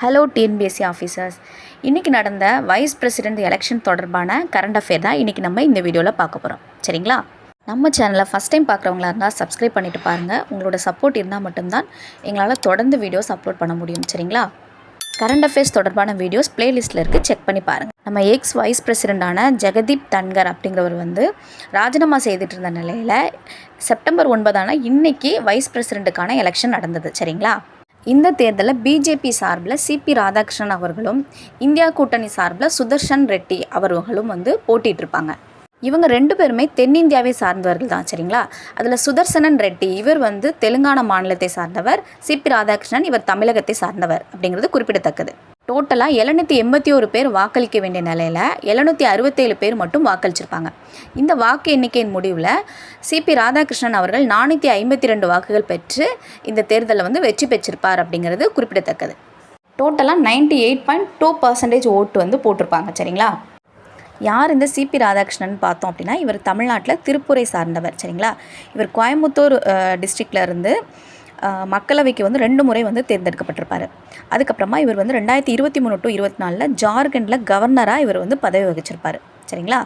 Hello TNPSC officers இன்றைக்கி நடந்த vice president election தொடர்பான கரண்ட் அஃபேர் தான் இன்றைக்கி நம்ம இந்த வீடியோவில் பார்க்க போகிறோம் சரிங்களா? நம்ம சேனலை ஃபஸ்ட் டைம் பார்க்குறவங்களா இருந்தால் சப்ஸ்கிரைப் பண்ணிட்டு பாருங்கள் உங்களோட சப்போர்ட் இருந்தால் மட்டும்தான் எங்களால் தொடர்ந்து வீடியோஸ் அப்லோட் பண்ண முடியும். சரிங்களா? கரண்ட் அஃபேர்ஸ் தொடர்பான வீடியோஸ் பிளேலிஸ்ட்டில் இருக்குது செக் பண்ணி பாருங்கள் நம்ம எக்ஸ் வைஸ் பிரசிடெண்டான ஜெகதீப் தன்கர் அப்படிங்கிறவர் வந்து ராஜினாமா செய்துட்டு இருந்த நிலையில் செப்டம்பர் ஒன்பதான இன்றைக்கி வைஸ் பிரசிடெண்ட்டுக்கான எலெக்ஷன் நடந்தது. சரிங்களா? இந்த தேர்தலில் பிஜேபி சார்பில் சிபி ராதாகிருஷ்ணன் அவர்களும் இந்தியா கூட்டணி சார்பில் சுதர்ஷன் ரெட்டி அவர்களும் வந்து போட்டிகிட்ருப்பாங்க இவங்க ரெண்டு பேருமே தென்னிந்தியாவை சார்ந்தவர்கள் தான் சரிங்களா? அதில் சுதர்சனன் ரெட்டி இவர் வந்து தெலுங்கானா மாநிலத்தை சார்ந்தவர். சிபி ராதாகிருஷ்ணன் இவர் தமிழகத்தை சார்ந்தவர் அப்படிங்கிறது குறிப்பிடத்தக்கது. டோட்டலாக எழுநூற்றி எண்பத்தி ஒரு பேர் வாக்களிக்க வேண்டிய நிலையில் எழுநூற்றி அறுபத்தேழு பேர் மட்டும் வாக்களிச்சிருப்பாங்க. இந்த வாக்கு எண்ணிக்கையின் முடிவில் சிபி ராதாகிருஷ்ணன் அவர்கள் நானூற்றி ஐம்பத்தி ரெண்டு வாக்குகள் பெற்று இந்த தேர்தலில் வந்து வெற்றி பெற்றிருப்பார் அப்படிங்கிறது குறிப்பிடத்தக்கது. டோட்டலாக ninety eight point two percentage ஓட்டு வந்து போட்டிருப்பாங்க சரிங்களா? யார் இந்த சிபி ராதாகிருஷ்ணன் பார்த்தோம் அப்படின்னா இவர் தமிழ்நாட்டில் திருப்பூரை சார்ந்தவர் சரிங்களா? இவர் கோயம்புத்தூர் டிஸ்ட்ரிக்டில் இருந்து மக்களவைக்கு வந்து ரெண்டு முறை வந்து தேர்ந்தெடுக்கப்பட்டிருப்பார். அதுக்கப்புறமா இவர் வந்து ரெண்டாயிரத்தி இருபத்தி மூணு டு இருபத்தி நாலில் ஜார்க்கண்டில் கவர்னராக இவர் வந்து பதவி வகிச்சிருப்பார். சரிங்களா?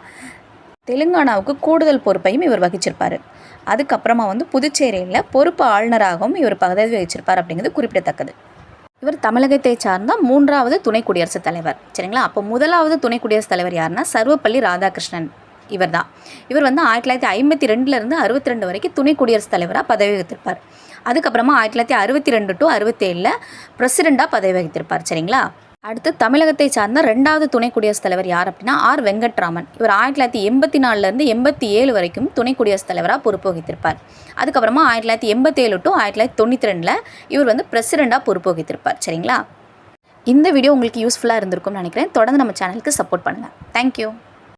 தெலுங்கானாவுக்கு கூடுதல் பொறுப்பையும் இவர் வகிச்சிருப்பார். அதுக்கப்புறமா வந்து புதுச்சேரியில் பொறுப்பு ஆளுநராகவும் இவர் பதவி வகிச்சிருப்பார் அப்படிங்கிறது குறிப்பிடத்தக்கது. இவர் தமிழகத்தை சார்ந்த மூன்றாவது துணை குடியரசுத் தலைவர். சரிங்களா? அப்போ முதலாவது துணை குடியரசுத் தலைவர் யாருன்னா சர்வப்பள்ளி ராதாகிருஷ்ணன் இவர் தான் இவர் வந்து ஆயிரத்தி தொள்ளாயிரத்தி ஐம்பத்தி ரெண்டுலேருந்து அறுபத்தி ரெண்டு வரைக்கும் துணை குடியரசுத் தலைவராக பதவி வகித்திருப்பார். அதுக்கப்புறமா ஆயிரத்தி தொள்ளாயிரத்தி அறுபத்தி ரெண்டு டு அறுபத்தேழில் பிரசிடெண்ட்டாக பதவி வகித்திருப்பார் சரிங்களா? அடுத்து தமிழகத்தை சார்ந்த ரெண்டாவது துணை குடியரசுத் தலைவர் யார் அப்படின்னா ஆர் வெங்கட்ராமன். இவர் ஆயிரத்தி தொள்ளாயிரத்தி எண்பத்தி நாலுலேருந்து எண்பத்தி ஏழு வரைக்கும் துணை குடியரசுத் தலைவராக பொறுப்பு வகித்திருப்பார். அதுக்கப்புறமா ஆயிரத்தி தொள்ளாயிரத்தி எண்பத்தேழு டு ஆயிரத்தி தொள்ளாயிரத்தி தொண்ணூற்றி ரெண்டில் இவர் வந்து பிரசிடெண்ட்டாக பொறுப்பு வகித்திருப்பார் சரிங்களா? இந்த வீடியோ உங்களுக்கு யூஸ்ஃபுல்லாக இருந்திருக்கும்னு நினைக்கிறேன். தொடர்ந்து நம்ம சேனலுக்கு சப்போர்ட் பண்ணுங்கள் தேங்க்யூ